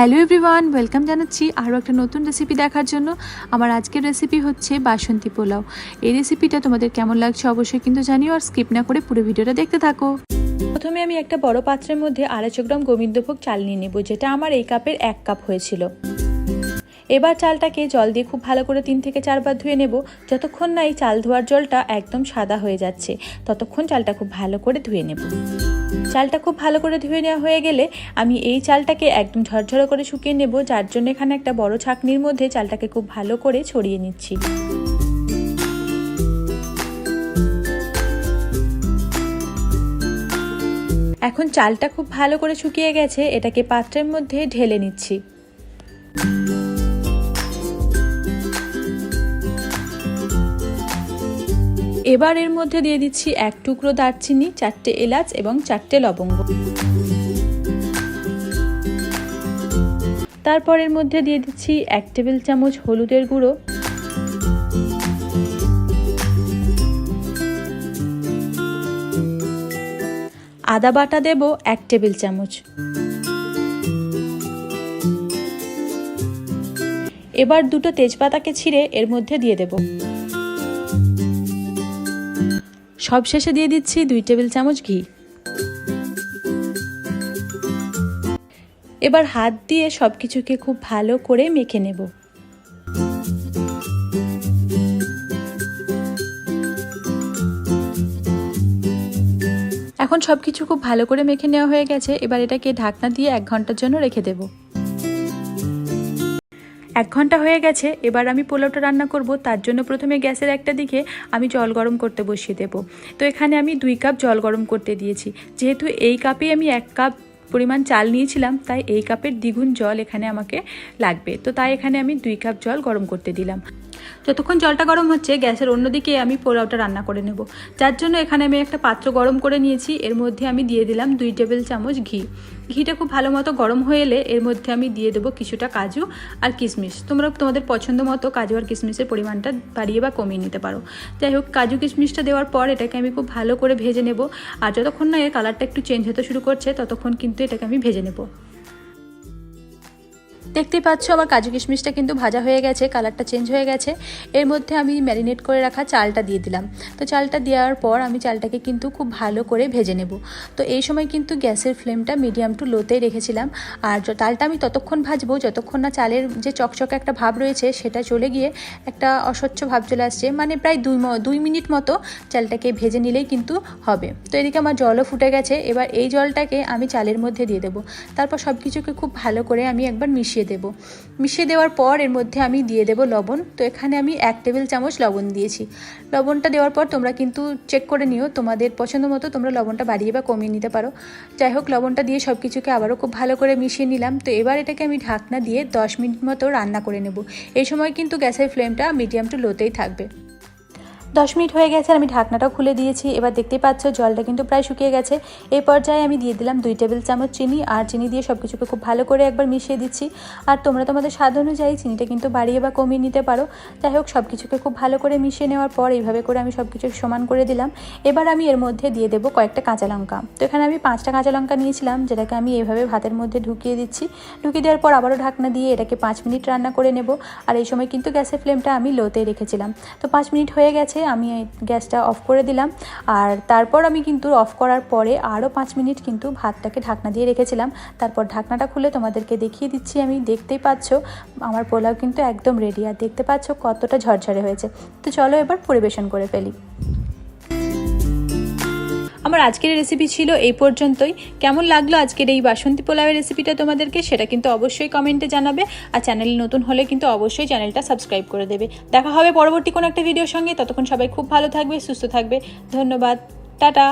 Hello everyone welcome জানাচ্ছি আরও একটা নতুন রেসিপি দেখার জন্য। আমার আজকের রেসিপি হচ্ছে বাসন্তী পোলাও। এই রেসিপিটা তোমাদের কেমন লাগছে অবশ্যই কিন্তু জানিও আর স্কিপ না করে পুরো ভিডিওটা দেখতে থাকো। প্রথমে আমি একটা বড় পাত্রের মধ্যে আড়াইশো গ্রাম গোবিন্দভোগ চাল নিয়ে নেব, যেটা আমার এই কাপের এক কাপ হয়েছিল। এবার চালটাকে জল দিয়ে খুব ভালো করে তিন থেকে চারবার ধুয়ে নেব। যতক্ষণ না এই চাল ধোয়ার জলটা একদম সাদা হয়ে যাচ্ছে, ততক্ষণ চালটা খুব ভালো করে ধুয়ে নেব। চালটা খুব ভালো করে ধুয়ে নেওয়া হয়ে গেলে আমি এই চালটাকে একদম ঝরঝরে করে শুকিয়ে নেব, যার জন্য এখানে একটা বড় ছাকনির মধ্যে চালটাকে খুব ভালো করে ছড়িয়ে নিচ্ছি। এখন চালটা খুব ভালো করে শুকিয়ে গেছে, এটাকে পাত্রের মধ্যে ঢেলে নিচ্ছি। এবার এর মধ্যে দিয়ে দিচ্ছি এক টুকরো দারচিনি, চারটে এলাচ এবং চারটে লবঙ্গ। তারপর এর মধ্যে দিয়ে দিচ্ছি এক টেবিল চামচ হলুদের গুঁড়ো। আদা বাটা দেব এক টেবিল চামচ। এবার দুটো তেজপাতাকে ছিঁড়ে এর মধ্যে দিয়ে দেব। সবশেষে দিয়ে দিচ্ছি দুই টেবিল চামচ ঘি। এবার হাত দিয়ে সব কিছুকে খুব ভালো করে মেখে নেব। এখন সব কিছু খুব ভালো করে মেখে নেওয়া হয়ে গেছে। এবার এটাকে ঢাকনা দিয়ে এক ঘণ্টার জন্য রেখে দেব। এক ঘণ্টা হয়ে গেছে, এবার আমি পোলাওটা রান্না করব। তার জন্য প্রথমে গ্যাসের একটা দিকে আমি জল গরম করতে বসিয়ে দেব। তো এখানে আমি দুই কাপ জল গরম করতে দিয়েছি। যেহেতু এই কাপে আমি এক কাপ পরিমাণ চাল নিয়েছিলাম, তাই এই কাপের দ্বিগুণ জল এখানে আমাকে লাগবে। তো তাই এখানে আমি দুই কাপ জল গরম করতে দিলাম। যতক্ষণ জলটা গরম হচ্ছে, গ্যাসের অন্যদিকে আমি পোলাওটা রান্না করে নেব। যার জন্য এখানে আমি একটা পাত্র গরম করে নিয়েছি। এর মধ্যে আমি দিয়ে দিলাম দুই টেবিল চামচ ঘি। ঘিটা খুব ভালো মতো গরম হয়ে এলে এর মধ্যে আমি দিয়ে দেবো কিছুটা কাজু আর কিশমিশ। তোমরা তোমাদের পছন্দ মতো কাজু আর কিশমিশের পরিমাণটা বাড়িয়ে বা কমিয়ে নিতে পারো। যাই হোক, কাজু কিশমিশটা দেওয়ার পর এটাকে আমি খুব ভালো করে ভেজে নেব। আর যতক্ষণ না এর কালারটা একটু চেঞ্জ হতে শুরু করছে, ততক্ষণ কিন্তু এটাকে আমি ভেজে নেব। দেখতেই পাচ্ছ, আমার কাজু কিশমিশটা কিন্তু ভাজা হয়ে গেছে, কালারটা চেঞ্জ হয়ে গেছে। এর মধ্যে আমি ম্যারিনেট করে রাখা চালটা দিয়ে দিলাম। তো চালটা দেওয়ার পর আমি চালটাকে কিন্তু খুব ভালো করে ভেজে নেব। তো এই সময় কিন্তু গ্যাসের ফ্লেমটা মিডিয়াম টু লোতেই রেখেছিলাম। আর চালটা আমি ততক্ষণ ভাজবো, যতক্ষণ না চালের যে চকচকে একটা ভাব রয়েছে, সেটা চলে গিয়ে একটা অস্বচ্ছ ভাব চলে আসছে। মানে প্রায় দুই দুই মিনিট মতো চালটাকে ভেজে নিলেই কিন্তু হবে। তো এদিকে আমার জলও ফুটে গেছে। এবার এই জলটাকে আমি চালের মধ্যে দিয়ে দেবো। তারপর সব কিছুকে খুব ভালো করে আমি একবার মিশিয়ে মিশিয়ে দেব। মিশিয়ে দেওয়ার পর এর মধ্যে আমি দিয়ে দেব লবণ। তো এখানে আমি এক টেবিল চামচ লবণ দিয়েছি। লবণটা দেওয়ার পর তোমরা কিন্তু চেক করে নিও, তোমাদের পছন্দ মতো তোমরা লবণটা বাড়িয়ে বা কমিয়ে নিতে পারো। যাই হোক, লবণটা দিয়ে সব কিছুকে আবারও খুব ভালো করে মিশিয়ে নিলাম। তো এবার এটাকে আমি ঢাকনা দিয়ে দশ মিনিট মতো রান্না করে নেব। এই সময় কিন্তু গ্যাসের ফ্লেমটা মিডিয়াম টু লোতেই থাকবে। দশ মিনিট হয়ে গেছে আর আমি ঢাকনাটাও খুলে দিয়েছি। এবার দেখতেই পাচ্ছ জলটা কিন্তু প্রায় শুকিয়ে গেছে। এই পর্যায়ে আমি দিয়ে দিলাম দুই টেবিল চামচ চিনি আর চিনি দিয়ে সব কিছুকে খুব ভালো করে একবার মিশিয়ে দিচ্ছি। আর তোমরা তোমাদের স্বাদ অনুযায়ী চিনিটা কিন্তু বাড়িয়ে বা কমিয়ে নিতে পারো। যাই হোক সব কিছুকে খুব ভালো করে মিশিয়ে নেওয়ার পর এইভাবে করে আমি সব কিছু সমান করে দিলাম। এবার আমি এর মধ্যে দিয়ে দেবো কয়েকটা কাঁচা লঙ্কা। তো এখানে আমি পাঁচটা কাঁচা লঙ্কা নিয়েছিলাম, যেটাকে আমি এইভাবে ভাতের মধ্যে ঢুকিয়ে দিচ্ছি। ঢুকিয়ে দেওয়ার পর আবারও ঢাকনা দিয়ে এটাকে পাঁচ মিনিট রান্না করে নেব। আর এই সময় কিন্তু গ্যাসের ফ্লেমটা আমি লোতে রেখেছিলাম। তো পাঁচ মিনিট হয়ে গেছে আমি গ্যাসটা অফ করে দিলাম। আর তারপর আমি কিন্তু অফ করার পরে আরও পাঁচ মিনিট কিন্তু ভাতটাকে ঢাকনা দিয়ে রেখেছিলাম। তারপর ঢাকনাটা খুলে তোমাদেরকে দেখিয়ে দিচ্ছি, আমি দেখতেই পাচ্ছ, আমার পোলাও কিন্তু একদম রেডি আর দেখতে পাচ্ছ কতটা ঝরঝরে হয়েছে। তো চলো এবার পরিবেশন করে ফেলি। আমার আজকের রেসিপি ছিল এই পর্যন্তই। কেমন লাগল আজকের এই বাসন্তী পোলাওয়ের রেসিপিটা তোমাদেরকে? সেটা কিন্তু অবশ্যই কমেন্টে জানাবে। আর চ্যানেল নতুন হলে কিন্তু অবশ্যই চ্যানেলটা সাবস্ক্রাইব করে দেবে। দেখা হবে পরবর্তী কোনো একটা ভিডিওর সঙ্গে। ততক্ষণ সবাই খুব ভালো থাকবে, সুস্থ থাকবে। ধন্যবাদ। টাটা!